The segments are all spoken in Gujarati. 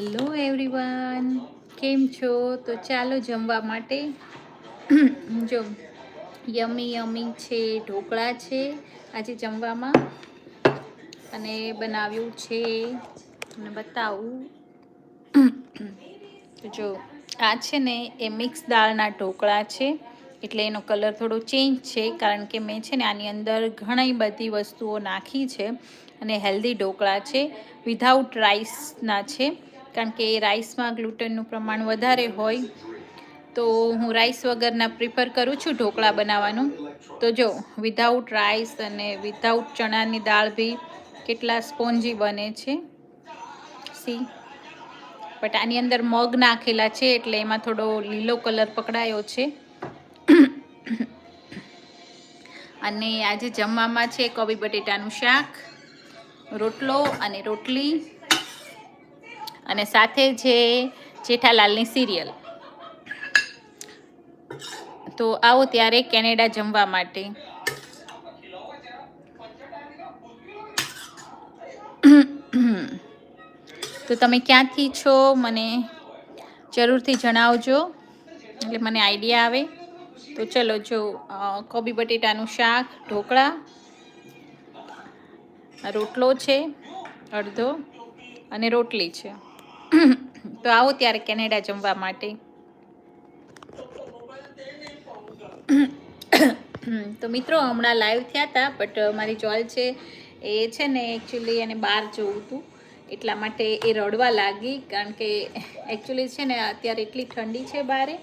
હલો એવરીવન કેમ છો? તો ચાલો જમવા માટે. જો યમી યમી છે, ઢોકળા છે, આજે જમવામાં. અને બનાવ્યું છે અને બતાવું. જો, આ છે ને, એ મિક્સ દાળના ઢોકળા છે. એટલે એનો કલર થોડો ચેન્જ છે, કારણ કે મેં છે ને, આની અંદર ઘણી બધી વસ્તુઓ નાખી છે. અને હેલ્ધી ઢોકળા છે વિધાઉટ રાઈસના છે. કારણ કે રાઈસમાં ગ્લુટનનું પ્રમાણ વધારે હોય, તો હું રાઈસ વગરના પ્રિફર કરું છું ઢોકળા બનાવવાનું. તો જો વિધાઉટ રાઈસ અને વિધાઉટ ચણાની દાળ બી કેટલા સ્પોન્જી બને છે. સી બટ આની અંદર મગ નાખેલા છે, એટલે એમાં થોડો લીલો કલર પકડાયો છે. અને આજે જમવામાં છે કોબી બટેટાનું શાક, રોટલો અને રોટલી. અને સાથે છે જેઠાલાલની સિરિયલ. તો આવો ત્યારે કેનેડા જમવા માટે. તો તમે ક્યાંથી છો મને જરૂરથી જણાવજો. એટલે મને આઈડિયા આવે. તો ચલો જો કોબી બટેટાનું શાક, ઢોકળા, રોટલો છે, અડધો, અને રોટલી છે. તો આવો ત્યારે કેનેડા જમવા માટે. તો મિત્રો, હમણાં લાઈવ થયા હતા બટ મારી જોલ છે એ છે ને એકચ્યુઅલી એને બહાર જવું હતું. એટલા માટે એ રડવા લાગી, કારણ કે એકચ્યુઅલી છે ને અત્યારે એટલી ઠંડી છે બારે,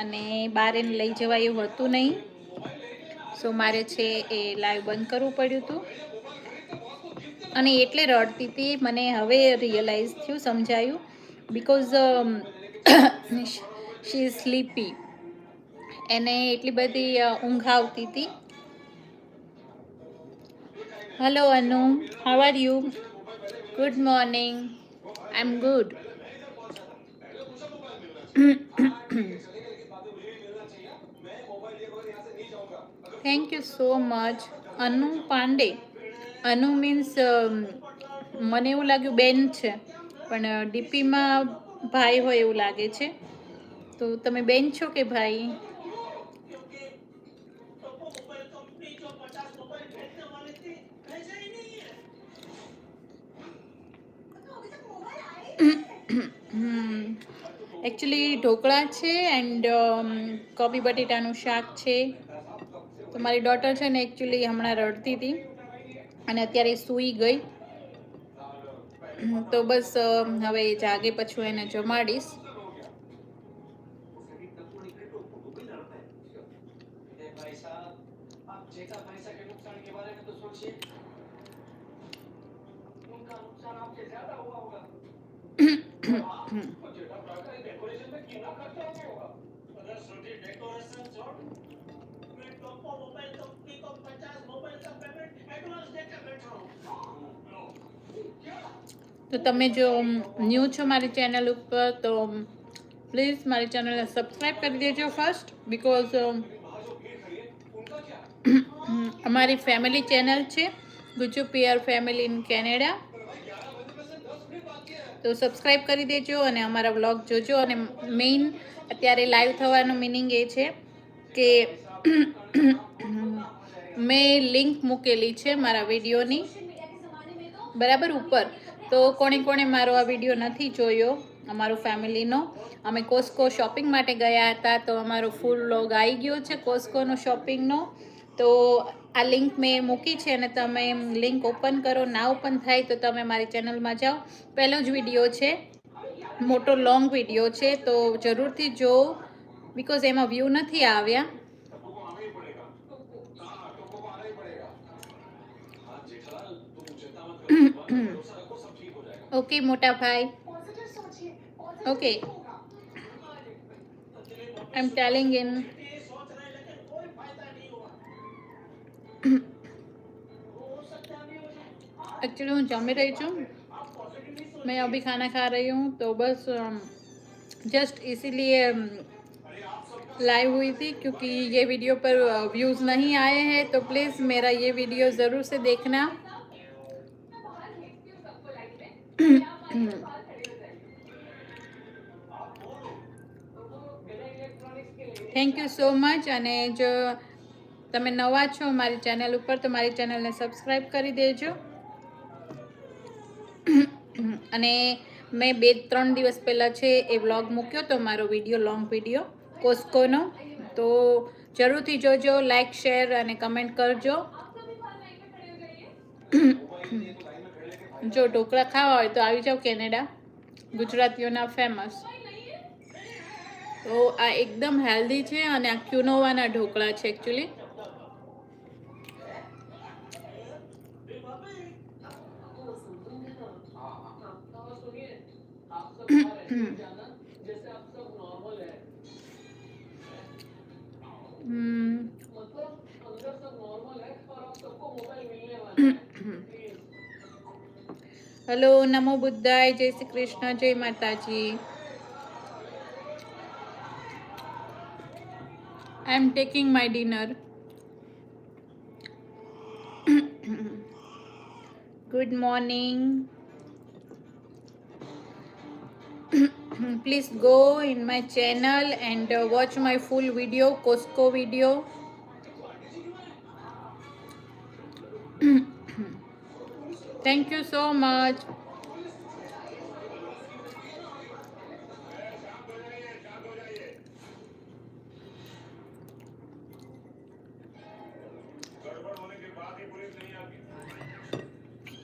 અને બહાર એને લઈ જવાય એવું હતું નહીં. સો મારે છે એ લાઈવ બંધ કરવું પડ્યું હતું. અને એટલે રડતી હતી. મને હવે રિયલાઇઝ થયું, સમજાયું. બિકોઝ શી સ્લીપી એને એટલી બધી ઊંઘ આવતી હતી. Hello Anu. How are you good morning I am good thank you so much Anu Pandey. Anu means મને એવું લાગ્યું બેન છે, પણ ડીપીમાં ભાઈ હોય એવું લાગે છે. તો તમે બેન છો કે ભાઈ? એકચ્યુઅલી ઢોકળા છે એન્ડ કોબી બટેટાનું શાક છે. તો મારી ડોટર છે ને એકચ્યુઅલી હમણાં રડતી હતી. અને અત્યારે સૂઈ ગઈ તો બસ અ, હવે એ જાગે પછી એને જમાડીશ भाई साहब आप जेठा पैसा के नुकसान के बारे में तो सोचिए उनका नुकसान आपसे ज्यादा हुआ होगा जेठा पैसा डेकोरेशन में कितना खर्चा हो गया होगा अगर छोटी डेकोरेशन छोड़ मैं टोप्पो मोबाइल कंपनी को पचास मोबाइल का पेमेंट एडवांस देकर बैठा हूँ તો તમે જો ન્યૂ છો મારી ચેનલ ઉપર તો પ્લીઝ મારી ચેનલને સબસ્ક્રાઈબ કરી દેજો ફર્સ્ટ બિકોઝ અમારી ફેમિલી ચેનલ છે ગુજુ પિયર ફેમિલી ઇન કેનેડા તો સબસ્ક્રાઈબ કરી દેજો અને અમારા વ્લોગ જોજો અને મેઇન અત્યારે લાઈવ થવાનો મિનિંગ એ છે કે મેં લિંક મૂકેલી છે મારા વિડીયોની. બરાબર ઉપર. તો કોણે કોણે મારો આ વીડિયો નથી જોયો, અમારો ફેમિલીનો. અમે કોસ્કો શોપિંગ માટે ગયા હતા, તો અમારો ફૂલ લોગ આવી ગયો છે કોસ્કોનો શોપિંગનો. તો આ લિંક મેં મૂકી છે અને તમે લિંક ઓપન કરો, ના ઓપન થાય તો તમે મારી ચેનલમાં જાઓ. પહેલો જ વીડિયો છે, મોટો લોંગ વીડિયો છે, તો જરૂરથી જો બિકોઝ એમાં વ્યૂ નથી આવ્યા. ઓકે મોટા ભાઈ okay I am telling in actually हूँ जमी रही हूँ मैं अभी खाना खा रही हूँ तो बस जस्ट इसीलिए लाइव हुई थी, क्योंकि ये वीडियो पर व्यूज़ नहीं आए हैं, तो प्लीज़ मेरा ये वीडियो ज़रूर से देखना। થેન્ક યુ સો મચ અને જો તમે નવા છો મારી ચેનલ ઉપર, તો મારી ચેનલને સબસ્ક્રાઈબ કરી દેજો. અને મેં બે ત્રણ દિવસ પહેલાં છે એ વ્લોગ મૂક્યો, તો મારો વીડિયો લોંગ વીડિયો કોસ્કોનો તો જરૂરથી જોજો લાઈક શેર અને કમેન્ટ કરજો. જો ઢોકળા ખાવા હોય તો આવી જાઓ કેનેડા. ગુજરાતીઓના ફેમસ તો આ એકદમ હેલ્ધી છે અને આ ક્યુનોવાના ઢોકળા છે એકચ્યુઅલી હમ હેલો નમો બુદ્ધાય જય શ્રી કૃષ્ણ જય માતાજી I am taking my dinner good morning please go in my channel and uh, watch my full video costco video Thank you so much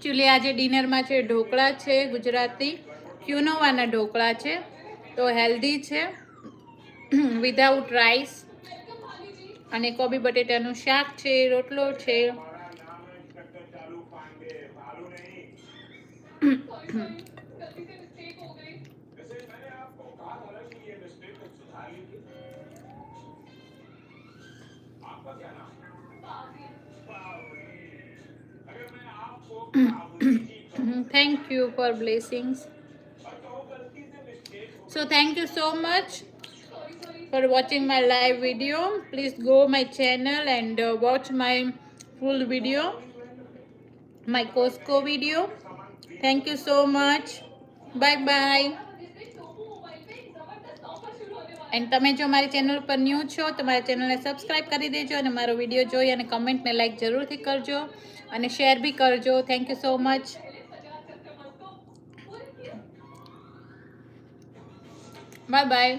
actually આજે ડિનરમાં છે ઢોકળા છે ગુજરાતી ક્યુનોવાના ઢોકળા છે, તો હેલ્ધી છે, વિધાઉટ રાઈસ અને કોબી બટેટાનું શાક છે, રોટલો છે. thank you for blessings. So thank you so much for watching my live video. Please go my channel and uh, watch my full video my costco video. Thank you so much bye bye and તમે જો મારી ચેનલ પર ન્યૂ છો, તો મારી ચેનલને સબસ્ક્રાઈબ કરી દેજો અને મારો વીડિયો જોઈ અને કમેન્ટને લાઈક જરૂરથી કરજો અને શેર બી કરજો. Thank you so much bye bye